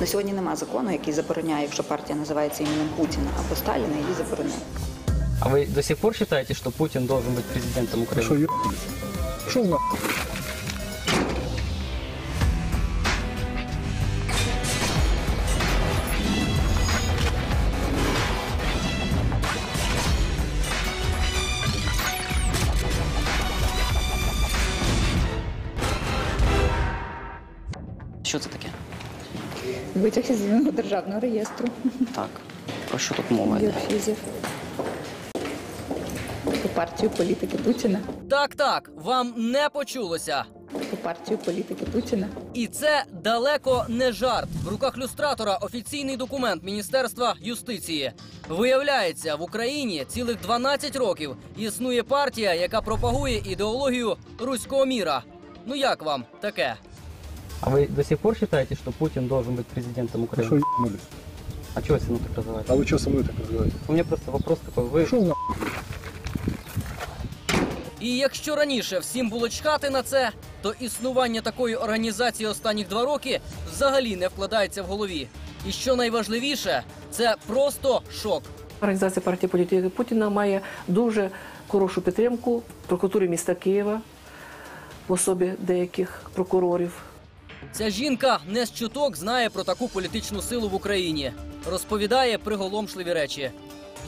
На сьогодні немає закону, який забороняє, якщо партія називається іменем Путіна або Сталіна, її забороняє. А вы до сих пор считаете, что Путин должен быть президентом Украины? Что, ебанулись? Шел на... Що це таке? Витяг із єдиного державного реєстру Так. Про що тут мова йде? біофізів. По партію політики Путіна. Так, так, вам не почулося. По партію політики Путіна. І це далеко не жарт. В руках люстратора офіційний документ Міністерства юстиції. Виявляється, в Україні цілих 12 років існує партія, яка пропагує ідеологію руського міра. Ну як вам таке? А вы до сих пор считаете, что Путин должен быть президентом Украины? Что, ебанулись? А чего если ну так называете? А вы что со мной так разговариваете? У меня просто вопрос такой. Вы Шел на... І якщо раніше всім було чхати на це, то існування такої організації останніх два роки взагалі не вкладається в голові. І що найважливіше, це просто шок. Організація партії політики Путіна має дуже хорошу підтримку в прокуратурі міста Києва в особі деяких прокурорів. Ця жінка не з чуток знає про таку політичну силу в Україні. Розповідає приголомшливі речі.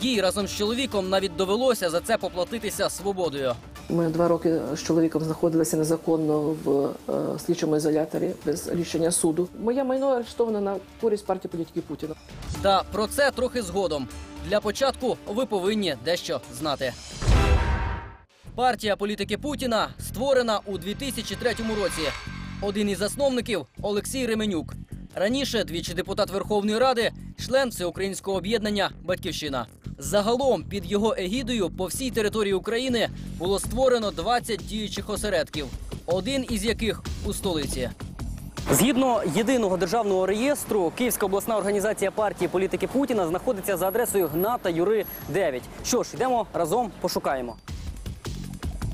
Їй разом з чоловіком навіть довелося за це поплатитися свободою. Ми два роки з чоловіком знаходилися незаконно в е, слідчому ізоляторі без рішення суду. Моє майно арештовано на користь партії політики Путіна. Та про це трохи згодом. Для початку ви повинні дещо знати. Партія політики Путіна створена у 2003 році. Один із засновників Олексій Ременюк. Раніше двічі депутат Верховної Ради, член всеукраїнського об'єднання Батьківщина. Загалом під його егідою по всій території України було створено 20 діючих осередків, один із яких у столиці. Згідно єдиного державного реєстру, Київська обласна організація партії політики Путіна знаходиться за адресою Гната Юри 9. Що ж, йдемо разом пошукаємо.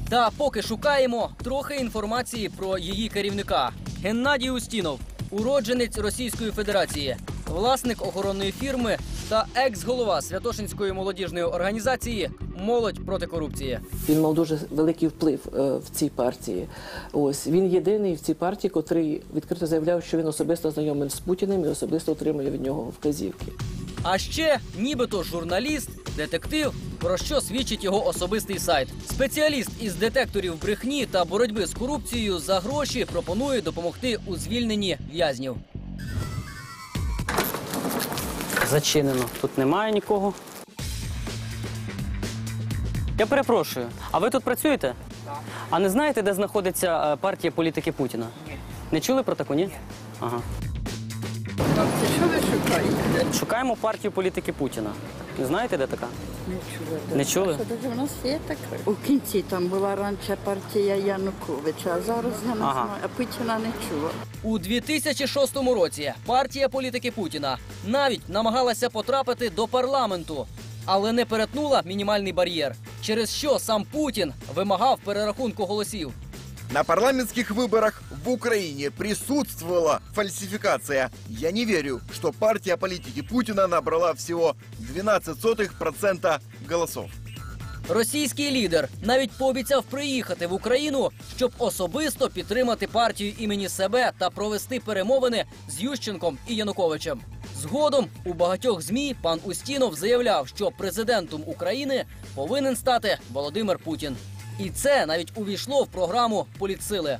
Та поки шукаємо трохи інформації про її керівника Геннадій Устінов, уродженець Російської Федерації, власник охоронної фірми та екс-голова Святошинської молодіжної організації Молодь проти корупції. Він мав дуже великий вплив е, в цій партії. Ось він єдиний в цій партії, котрий відкрито заявляв, що він особисто знайомий з Путіним і особисто отримує від нього вказівки. А ще нібито журналіст, детектив, про що свідчить його особистий сайт. Спеціаліст із детекторів брехні та боротьби з корупцією за гроші пропонує допомогти у звільненні в'язнів. Зачинено. Тут немає нікого. Я перепрошую, а ви тут працюєте? Так. А не знаєте, де знаходиться е, партія політики Путіна? Ні. Не чули про таку, ні? Ага. Що ви? Шукаємо партію політики Путіна. Не знаєте, де така? Не чула. Не чули? В нас є така? У кінці там була раніше партія Януковича, а зараз я не Ага. знаю, а Путіна не чула. У 2006 році партія політики Путіна навіть намагалася потрапити до парламенту, але не перетнула мінімальний бар'єр, через що сам Путін вимагав перерахунку голосів. На парламентских выборах в Украине присутствовала фальсификация. Я не верю, что партия политики Путина набрала всего 12% голосов. Російський лідер навіть пообіцяв приїхати в Україну, щоб особисто підтримати партію імені себе та провести перемовини з Ющенком і Януковичем. Згодом у багатьох змі пан Устінов заявляв, що президентом України повинен стати Володимир Путін. І це навіть увійшло в програму політсили.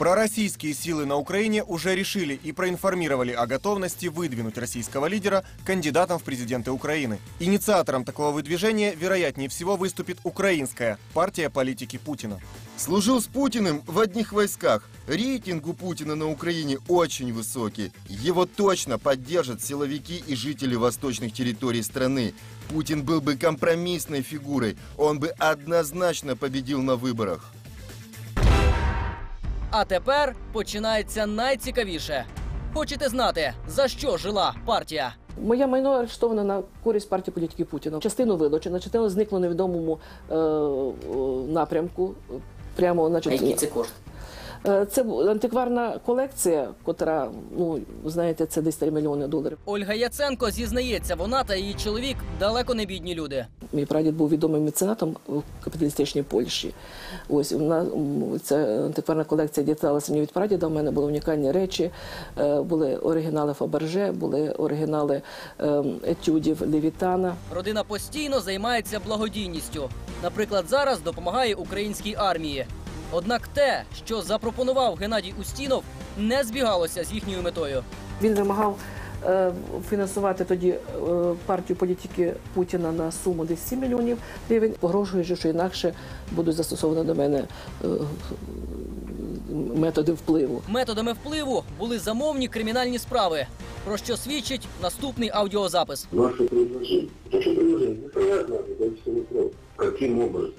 Пророссийские силы на Украине уже решили и проинформировали о готовности выдвинуть российского лидера кандидатом в президенты Украины. Инициатором такого выдвижения, вероятнее всего, выступит украинская партия политики Путина. Служил с Путиным в одних войсках. Рейтинг у Путина на Украине очень высокий. Его точно поддержат силовики и жители восточных территорий страны. Путин был бы компромиссной фигурой. Он бы однозначно победил на выборах. А тепер починається найцікавіше. Хочете знати, за що жила партія? Моє майно арештовано на користь партії політики Путіна. Частину вилучено, частину зникло невідомому е, е, напрямку. Прямо, значить, Який це кошт? Е, Це антикварна колекція, котра, ну, знаєте, це десь 3 мільйони доларів. Ольга Яценко зізнається, вона та її чоловік далеко не бідні люди. Мій прадід був відомим меценатом в капіталістичній Польщі. Ось вона ця антикварна колекція дісталася мені від прадіда. У мене були унікальні речі, е, були оригінали Фаберже, були оригінали ем, етюдів Левітана. Родина постійно займається благодійністю. Наприклад, зараз допомагає українській армії. Однак те, що запропонував Геннадій Устінов, не збігалося з їхньою метою. Він вимагав фінансувати тоді е, партію політики Путіна на суму десь 7 мільйонів гривень, погрожуючи, що інакше будуть застосовані до мене е, методи впливу. Методами впливу були замовні кримінальні справи, про що свідчить наступний аудіозапис. Ваше предложение. Ваше предложение непонятно, количество метров. Каким образом?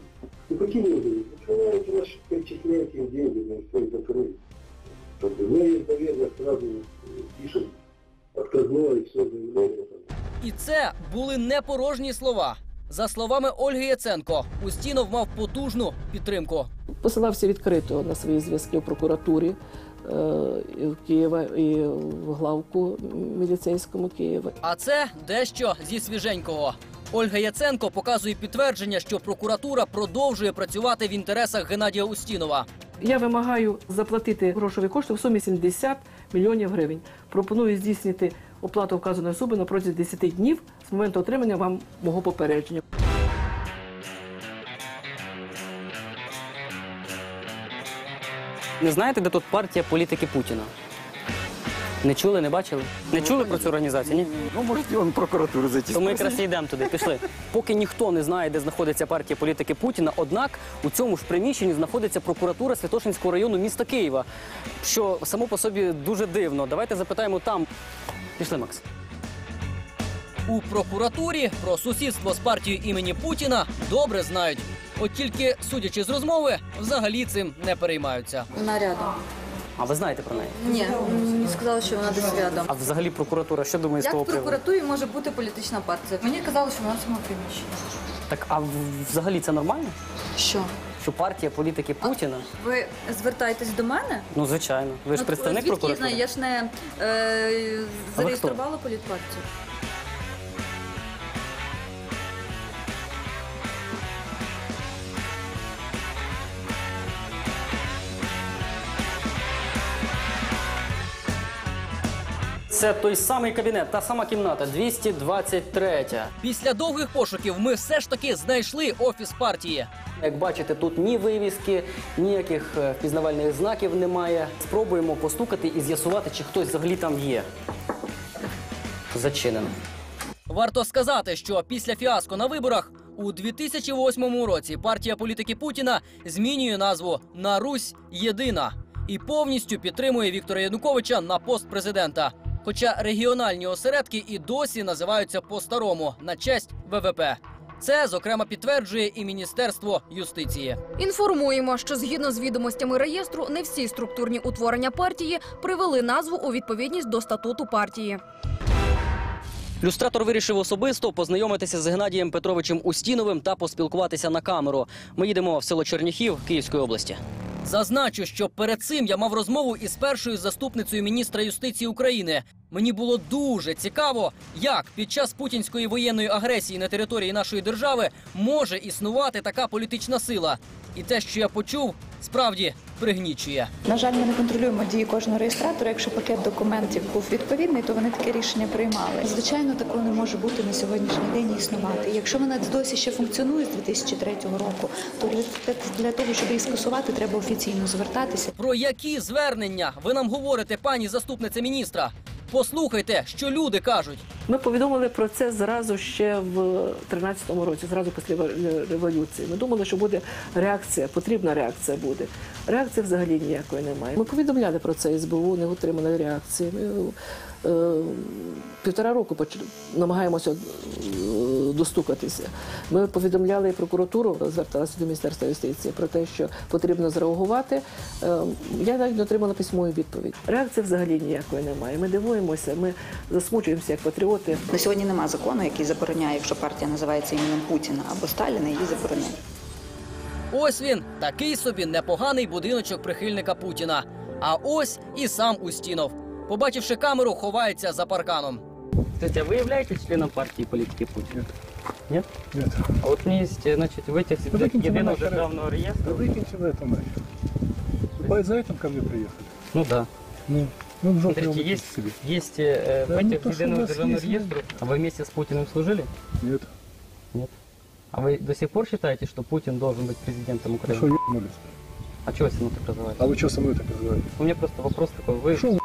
Ну каким образом? Начинаете ваши перечисляете им деньги на свой закрыть. Чтобы мы, наверное, сразу пишем отказное и все заявление. І це були не порожні слова. За словами Ольги Яценко, Устінов мав потужну підтримку. Посилався відкрито на свої зв'язки в прокуратурі е, і в Києва і в главку міліцейському Києва. А це дещо зі свіженького. Ольга Яценко показує підтвердження, що прокуратура продовжує працювати в інтересах Геннадія Устінова. Я вимагаю заплатити грошові кошти в сумі 70 мільйонів гривень. Пропоную здійснити оплату вказаної суми на протязі 10 днів з моменту отримання вам мого попередження. Не знаєте, де тут партія політики Путіна? Не чули, не бачили? Не чули про цю організацію? Ні? Ну, может, он в прокуратуру зайти. То ми якраз і йдемо туди. Пішли. Поки ніхто не знає, де знаходиться партія політики Путіна. Однак у цьому ж приміщенні знаходиться прокуратура Святошинського району міста Києва, що само по собі дуже дивно. Давайте запитаємо там. Пішли, Макс. У прокуратурі про сусідство з партією імені Путіна добре знають. От тільки, судячи з розмови, взагалі цим не переймаються. Вона рядом. А ви знаєте про неї? Ні, мені сказали, що вона десь рядом. А взагалі прокуратура що думає з Як того в приводу? прокуратурі може бути політична партія? Мені казали, що вона в цьому приміщенні. Так, а в- взагалі це нормально? Що? Що партія політики Путіна? Ви звертаєтесь до мене? Ну звичайно. Ви ж Ну, представник звідки я прокуратури? знаю? Я ж не е, зареєструвала політпартію. Це той самий кабінет, та сама кімната, 223. Після довгих пошуків ми все ж таки знайшли офіс партії. Як бачите, тут ні вивіски, ніяких е, впізнавальних знаків немає. Спробуємо постукати і з'ясувати, чи хтось взагалі там є. Зачинено. Варто сказати, що після фіаско на виборах у 2008 році партія політики Путіна змінює назву на Русь Єдина і повністю підтримує Віктора Януковича на пост президента. Хоча регіональні осередки і досі називаються по-старому на честь ВВП. Це зокрема підтверджує і Міністерство юстиції. Інформуємо, що згідно з відомостями реєстру, не всі структурні утворення партії привели назву у відповідність до статуту партії. Люстратор вирішив особисто познайомитися з Геннадієм Петровичем Устіновим та поспілкуватися на камеру. Ми їдемо в село Черніхів Київської області. Зазначу, що перед цим я мав розмову із першою заступницею міністра юстиції України. Мені було дуже цікаво, як під час путінської воєнної агресії на території нашої держави може існувати така політична сила. І те, що я почув, справді пригнічує. На жаль, ми не контролюємо дії кожного реєстратора. Якщо пакет документів був відповідний, то вони таке рішення приймали. Звичайно, такого не може бути на сьогоднішній день і існувати. Якщо вона досі ще функціонує з 2003 року, то для, для того, щоб її скасувати, треба офіційно звертатися. Про які звернення ви нам говорите, пані заступниця міністра? Послухайте, що люди кажуть. Ми повідомили про це зразу ще в 13-му році, зразу після революції. Ми думали, що буде реакція, потрібна реакція буде. Реакції взагалі ніякої немає. Ми повідомляли про це СБУ, не отримали реакції. Ми півтора року поч- намагаємося е, достукатися. Ми повідомляли прокуратуру, зверталася до Міністерства юстиції про те, що потрібно зреагувати. Е, Я навіть не отримала письмову відповідь. Реакції взагалі ніякої немає. Ми дивуємося, ми засмучуємося як патріоти. На сьогодні немає закону, який забороняє, якщо партія називається іменем Путіна або Сталіна, її забороняє. Ось він, такий собі непоганий будиночок прихильника Путіна. А ось і сам Устінов. Побачивши камеру, ховається за парканом. Кстати, а вы являетесь членом партии политики Путина? Нет? Нет. А вот мне есть, значит, в этих Да выкиньте вы единого нахер державного это. реестра. Да выкиньте в это нахер. Вы за этим ко мне приехали? Ну да. Ну, ну в жопу его Смотрите, выкиньте есть, себе. есть э, Да в не этих то, что у единого вас державного есть, реестра. А вы вместе с Путиным служили? Нет. Нет. А вы до сих пор считаете, что Путин должен быть президентом Вы Украины? что, ебнулись? А чего вы со мной так называете? А вы что со мной так называете? У меня просто вопрос такой. Вы Шо вы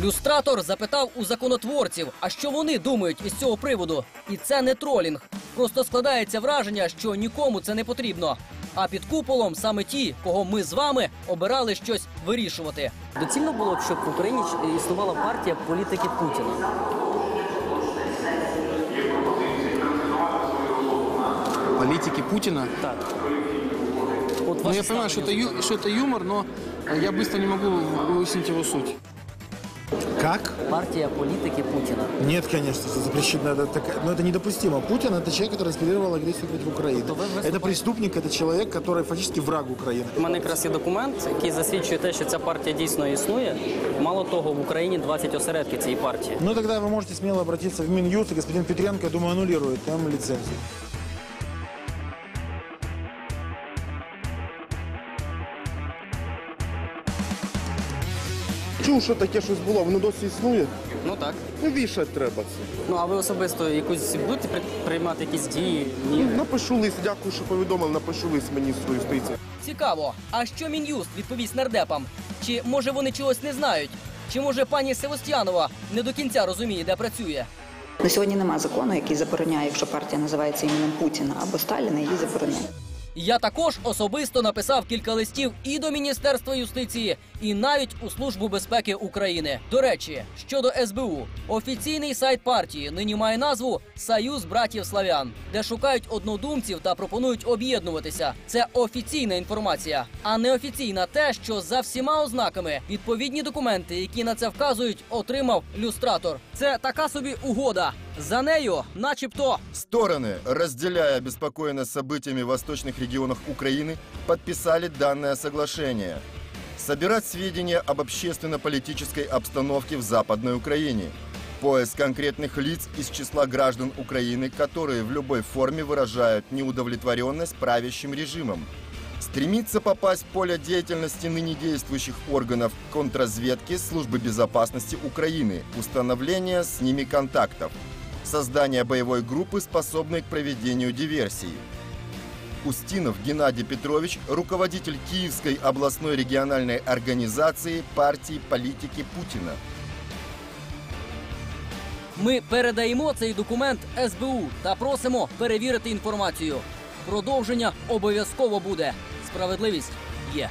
Люстратор запитав у законотворців, а що вони думають із цього приводу. І це не тролінг. Просто складається враження, що нікому це не потрібно. А під куполом саме ті, кого ми з вами обирали щось вирішувати. Доцільно було б, щоб в Україні ч- існувала партія політики Путіна. Политики Путина? Так. Вот Ну, ваше я понимаю, что это, ставление. ю- что это юмор, но я быстро не могу выяснить его суть. Как? Партія політики Путіна. Нет, конечно, это запрещено. Это, такая- но это недопустимо. Путин это человек, который инспирировал агрессию против Украины. То вы Это выступаете- преступник, это человек, который фактически враг Украины. У мене якраз є документ, який засвідчує те, що ця партія дійсно існує. Мало того, в Україні 20 осередків цієї партії. Ну тогда вы можете смело обратиться в Минюст, и господин Петренко, я думаю, аннулирует там лицензию. Чув, що таке щось було, воно досі існує. Ну так. Ну вішати треба це. Ну а ви особисто якусь будете при- приймати якісь дії? Ні. Ну, напишу лист, дякую, що повідомили, напишу лист міністру юстиції. Цікаво, а що мін'юст відповість нардепам? Чи може вони чогось не знають? Чи може пані Севостянова не до кінця розуміє, де працює? На сьогодні немає закону, який забороняє, якщо партія називається іменем Путіна або Сталіна, її забороняє. Я також особисто написав кілька листів і до Міністерства юстиції, і навіть у Службу безпеки України. До речі, щодо СБУ, офіційний сайт партії нині має назву Союз братів Славян, де шукають однодумців та пропонують об'єднуватися. Це офіційна інформація, а неофіційна те, що за всіма ознаками відповідні документи, які на це вказують, отримав люстратор. Це така собі угода. За нею, начебто, Стороны, разделяя обеспокоенность событиями в восточных регионах Украины, подписали данное соглашение. Собирать сведения об общественно-политической обстановке в Западной Украине. Поиск конкретных лиц из числа граждан Украины, которые в любой форме выражают неудовлетворенность правящим режимом. Стремится попасть в поле деятельности ныне действующих органов контрразведки Службы безопасности Украины, установление с ними контактов, создание боевой группы, способной к проведению диверсий. Устинов Геннадий Петрович, руководитель Киевской областной региональной организации партии политики Путина. Ми передаємо цей документ СБУ та просимо перевірити інформацію. Продовження обов'язково буде. Справедливість є.